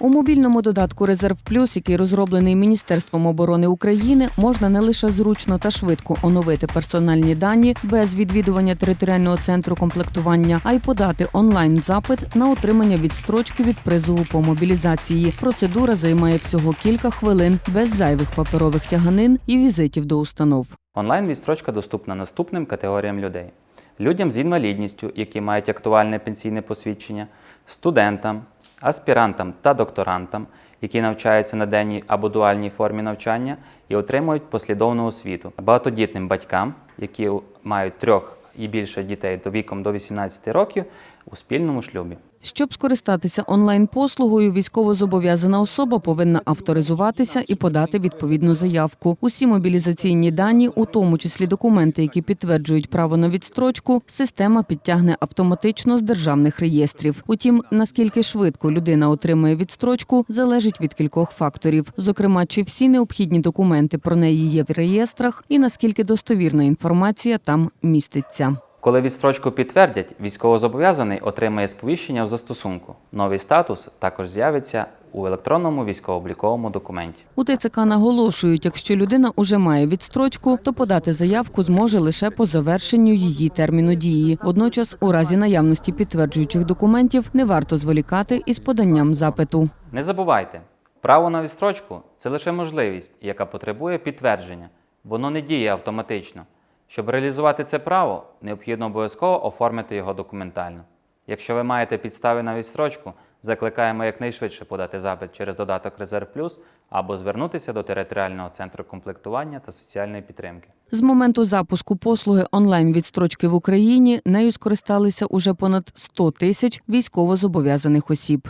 У мобільному додатку Резерв Плюс, який розроблений Міністерством оборони України, можна не лише зручно та швидко оновити персональні дані без відвідування територіального центру комплектування, а й подати онлайн запит на отримання відстрочки від призову по мобілізації. Процедура займає всього кілька хвилин без зайвих паперових тяганин і візитів до установ. Онлайн-відстрочка доступна наступним категоріям людей: людям з інвалідністю, які мають актуальне пенсійне посвідчення, студентам, аспірантам та докторантам, які навчаються на денній або дуальній формі навчання і отримують послідовну освіту, багатодітним батькам, які мають трьох і більше дітей до віком до 18 років у спільному шлюбі. Щоб скористатися онлайн-послугою, військовозобов'язана особа повинна авторизуватися і подати відповідну заявку. Усі мобілізаційні дані, у тому числі документи, які підтверджують право на відстрочку, система підтягне автоматично з державних реєстрів. Утім, наскільки швидко людина отримує відстрочку, залежить від кількох факторів. Зокрема, чи всі необхідні документи про неї є в реєстрах, і наскільки достовірна інформація там міститься. Коли відстрочку підтвердять, військовозобов'язаний отримає сповіщення в застосунку. Новий статус також з'явиться у електронному військово-обліковому документі. У ТЦК наголошують, якщо людина уже має відстрочку, то подати заявку зможе лише по завершенню її терміну дії. Водночас, у разі наявності підтверджуючих документів, не варто зволікати із поданням запиту. Не забувайте, право на відстрочку це лише можливість, яка потребує підтвердження. Воно не діє автоматично. Щоб реалізувати це право, необхідно обов'язково оформити його документально. Якщо ви маєте підстави на відстрочку, закликаємо якнайшвидше подати запит через додаток Резерв Плюс або звернутися до територіального центру комплектування та соціальної підтримки. З моменту запуску послуги онлайн відстрочки в Україні нею скористалися уже понад 100 тисяч військовозобов'язаних осіб.